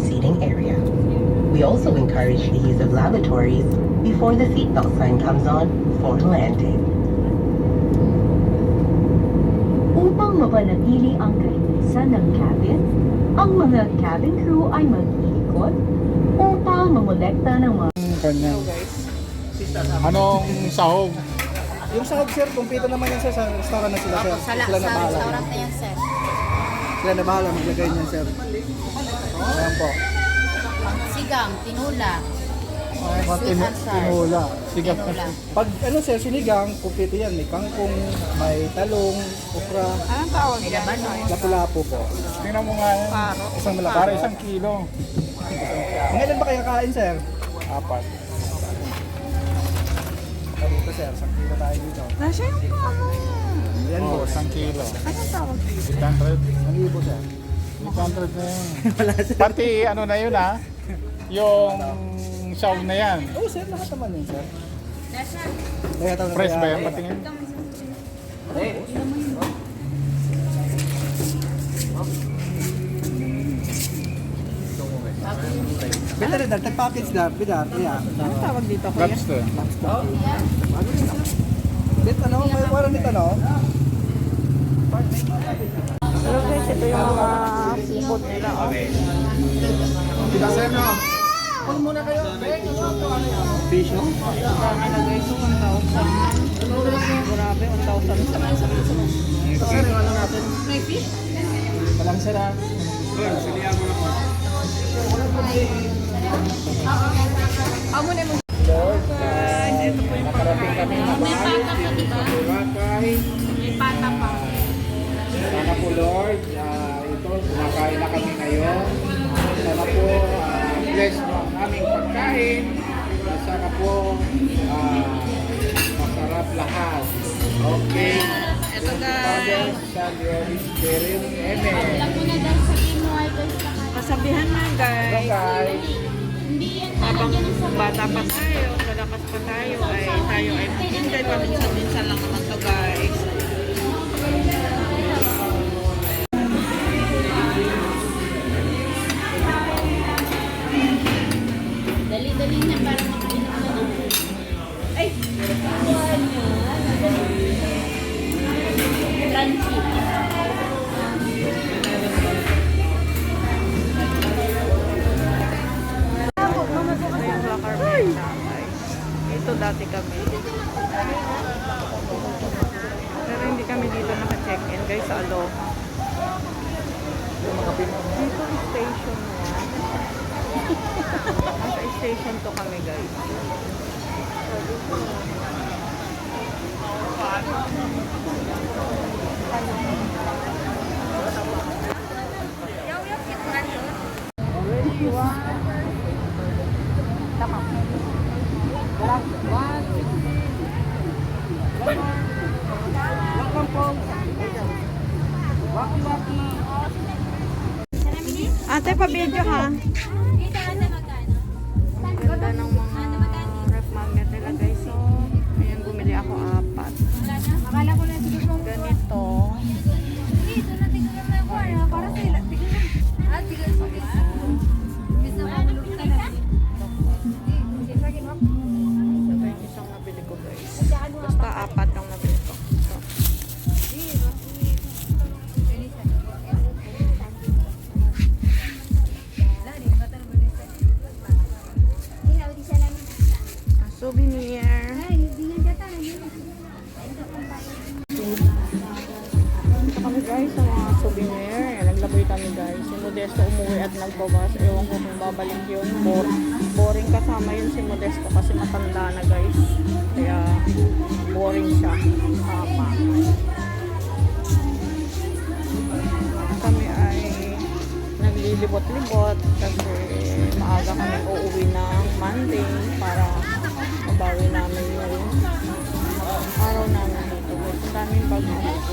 seating area. We also encourage the use of lavatories before the seatbelt sign comes on for landing. Upang mapanatili ang kalinisan ng cabin, ang mga cabin crew ay mag-iikot upang mamolekta ng mga Kanya. Anong sahog? Yung sahog sir, kumpito naman yan sir, sa restaurant na sila sir. Sa, sila na sa bahala. restaurant na yan, sir. Sila na bahala maglagay niyan sir. Ayan po. Sigang, tinula. Ay, Sweet tinu- and sour. tinula. Sigat na Tinula. Pag ano sir, sinigang, kumpito yan. May kangkong, may talong, okra, Anong tawag? No? lapu-lapu po. Tingnan mo nga yan. Isang malaki. Para isang kilo. Mga ilan ba kayo kain sir? Apat. Dito sir, isang kilo tayo dito. Nasya yung pamo. Yan Oo, po. isang kilo. Anong tawag? 800. Ang libo sir. 800 na yun. Pati ano na yun ha? Yung sahog na yan. Oo sir, lahat naman yun sir. Kaya tawag na Fresh kaya- ba yan? Patingin. Bita rin, tag-package na, bida, kaya. Anong tawag dito, kuya? Lobster. Bita no, may warang dito no? Hello guys, ito yung mga seafood nila. Sir no? Kung muna kayo, Fish no? Dami na guys, so 1,000. Grabe, 1,000. Ito sir, yung ano natin. May fish? Walang sir ha. Amo na mo. Guys, ito po yung na May pata pa. May pata pa. Sana po Lord, ah, ito, kumakain na kami ngayon. Sana po, ah, bless mo ang aming pagkain. Sana po, ah, masarap lahat. Okay. Ito guys. Kasabihan na guys. guys, Habang bata pa tayo, malakas pa tayo, ay tayo ay mag-enjoy paminsan-minsan lang naman to guys. Ay! Crunchy. Ate, pa-video ha. Ganda ng mga souvenir. Ito kami guys sa mga souvenir. Ayan, Naglaboy kami guys. Si Modesto umuwi at nagbawas. Ewan ko kung babalik yun. Bor boring kasama yun si Modesto kasi matanda na guys. Kaya boring siya. Tama. Kami ay naglilibot-libot kasi maaga kami uuwi ng Monday para mabawi namin yung araw namin dito. Ang daming bag na dito.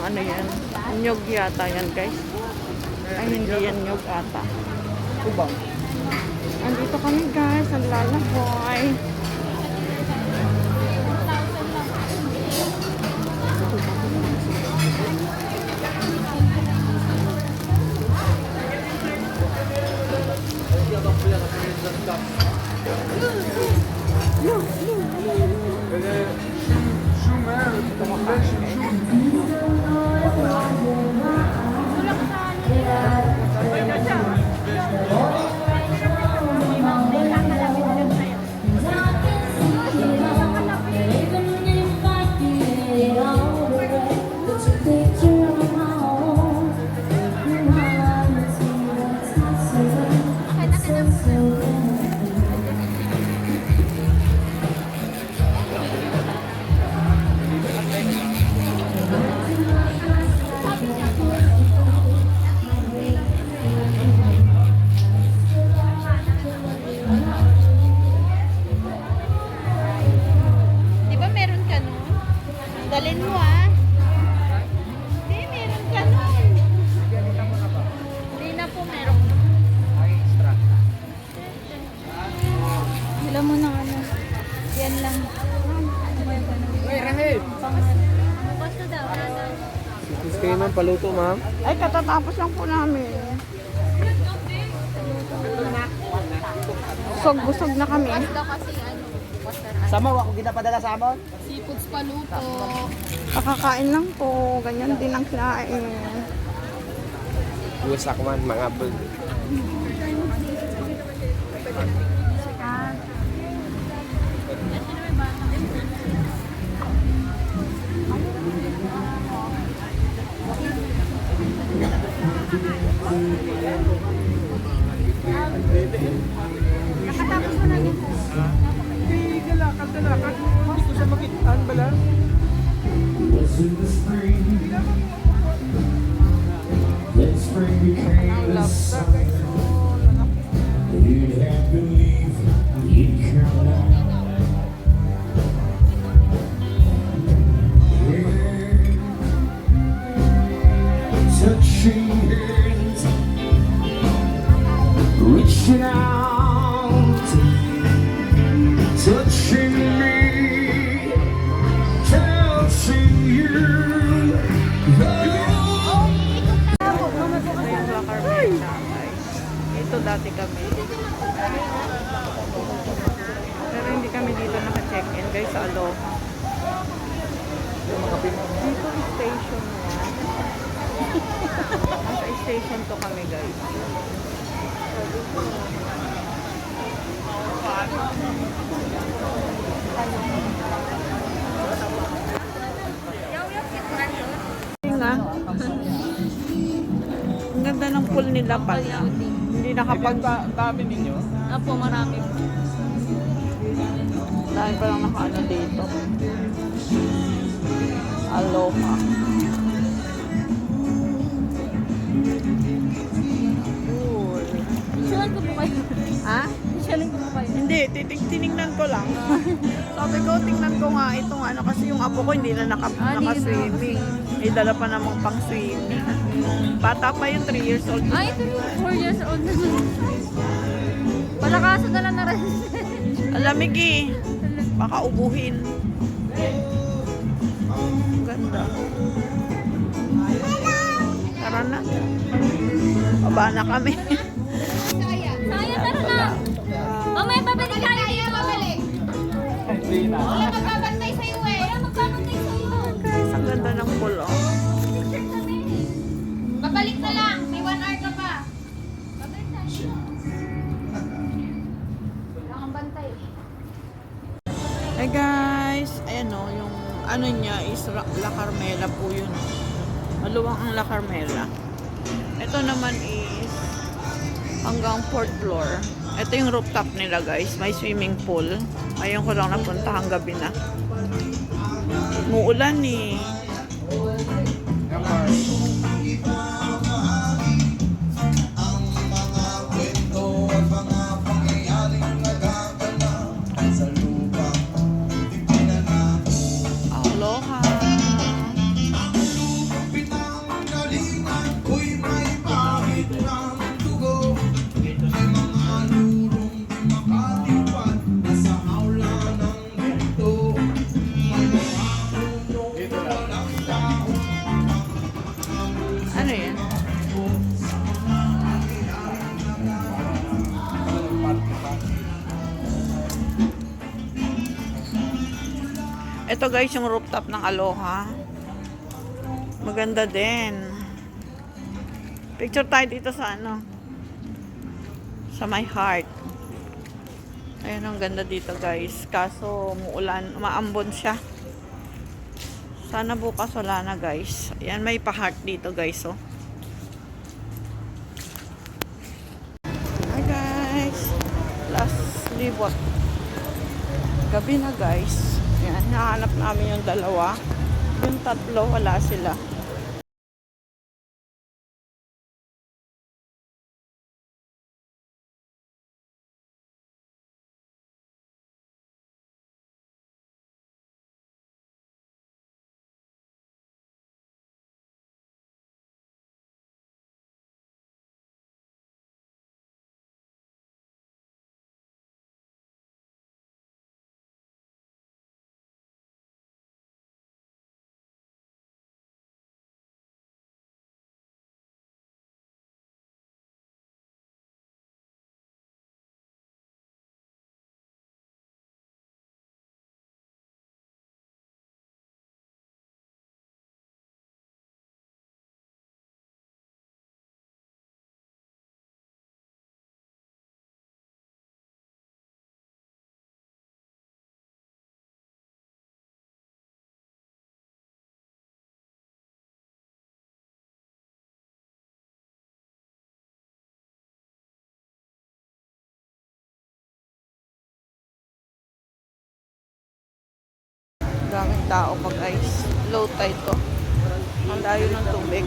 Ano yan. Nyog yata yan guys. Ay hindi yan nyog ata. Ubang. Andito kami guys, ang lalakoy. Di ma'am. Ay, katatapos lang po namin. Busog-busog na kami. Daw kasi ano. Sama, ako ginapadala sa amon. Seafoods paluto. Kakakain lang po. Ganyan din ang kinain. Busak man, mga bul. Nakatapos mo na din. Hindi lakad na lakad. Hindi ko siya makitaan bala. Was in the station niya. Nasa station to kami, guys. Ang ganda ng pool nila pala. Hindi nakapag... dami ninyo. Apo, marami. Dahil pa lang nakaano dito. Aloha. Cool. Sure ko po kayo. Ha? Sharing ko po kayo. Hindi, titig tinignan ko lang. Sabi ko, tingnan ko nga itong ano kasi yung apo ko hindi na naka, Ah, naka-swimming. May dala pa namang pang swimming. Bata pa yung 3 years old. Ah, ito yung 4 years old na. Palakasan na lang na rin. Alamig eh. Baka ubuhin. Ang Ganda. Tara na. Baba na kami. Saya, tara na. Mamaya babalik tayo dito. babalik. Wala magbabantay sa'yo eh. Wala magbabantay sa'yo. Guys, ang ganda ng pool oh. Babalik na lang. May 1 hour ka pa. Babalik tayo. Wala kang bantay. Hey guys, ayan o, yung ano niya is La Carmela po yun. Maluwang ang La Carmela. Ito naman is hanggang fourth floor. Ito yung rooftop nila guys. May swimming pool. Ngayon ko lang napunta hanggang gabi na. Muulan eh. Ito guys, yung rooftop ng Aloha. Maganda din. Picture tayo dito sa ano. Sa my heart. Ayun, ang ganda dito guys. Kaso, muulan, maambon siya. Sana bukas wala na guys. Ayan, may pa-heart dito guys, oh. Hi guys. Last libot. Gabi na guys. Ayan, nahanap namin yung dalawa. Yung tatlo, wala sila. Daming tao pag guys. Low tide to. Ang layo ng tubig.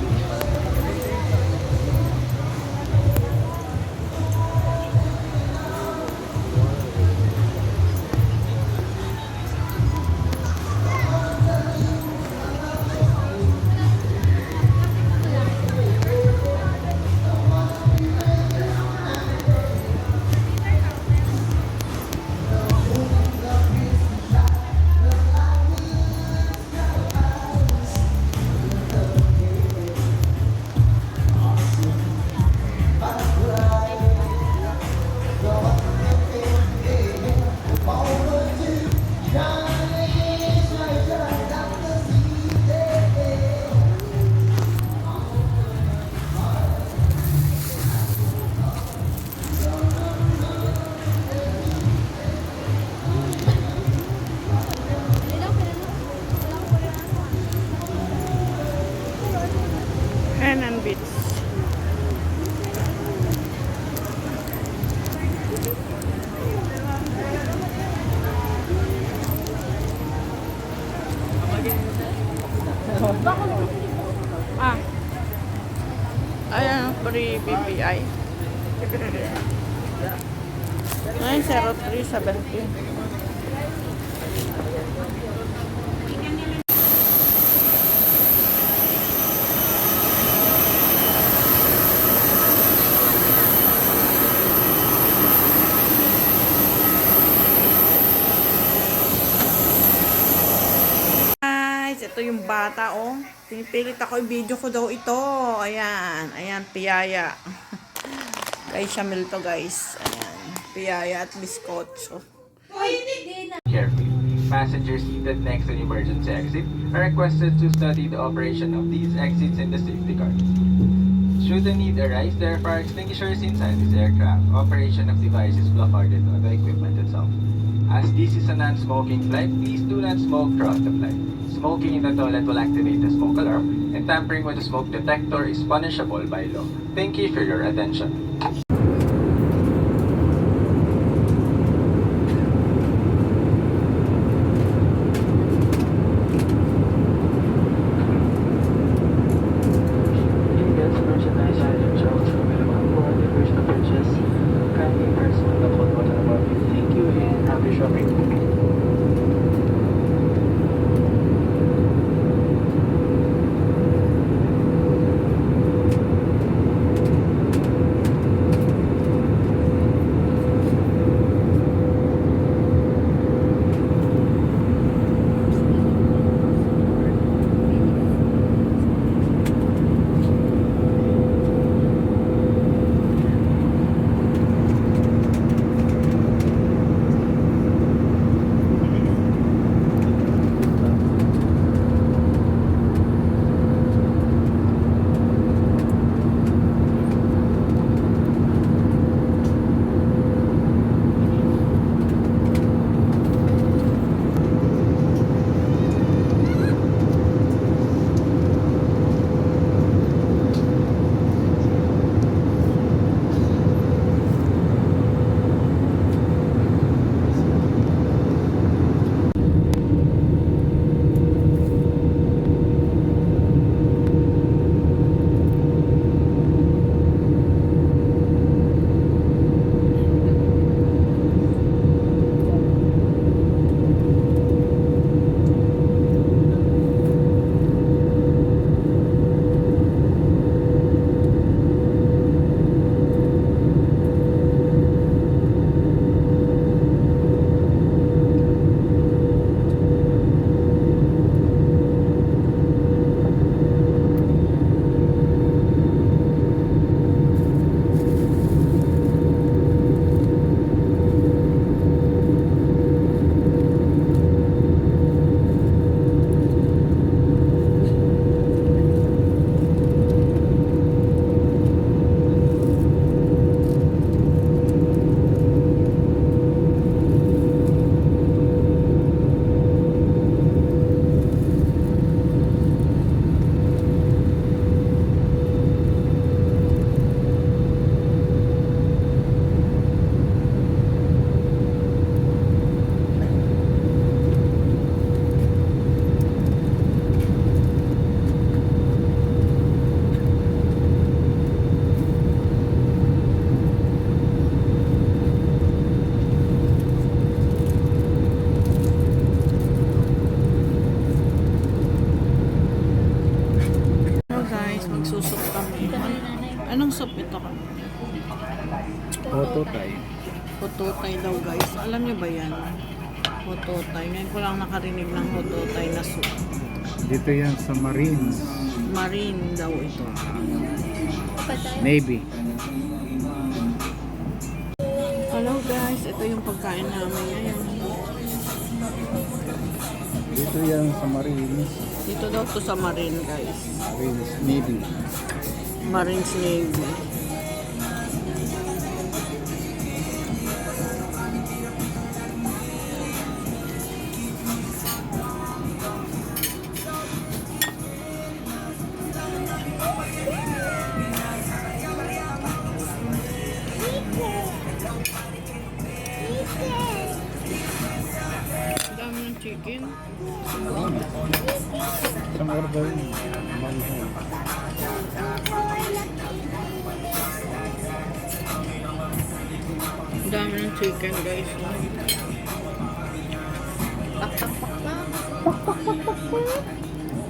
Ayan, free BPI. Ay, 0317. Guys, ito yung bata, oh. Pinipilit ako, i-video ko daw ito. Ayan, ayan, piyaya. Kay Shamil to, guys. Ayan, piyaya at biskotso. carefully. Passengers seated next to the emergency exit are requested to study the operation of these exits in the safety car. Should the need arise, there are fire extinguishers inside this aircraft. Operation of device is placarded on the equipment itself. As this is a non-smoking flight, please do not smoke throughout the flight. Smoking in the toilet will activate the smoke alarm, and tampering with the smoke detector is punishable by law. Thank you for your attention. Soup ito tayo. Hototay daw guys. Alam niyo ba yan? Hototay. Ngayon ko lang nakarinig ng hototay na soup. Dito yan sa Marines. Marine daw ito. Navy. Hello guys, ito yung pagkain namin ngayon. Dito yan sa Marines. Dito daw to sa Marine guys. Marines Navy. Marines Navy.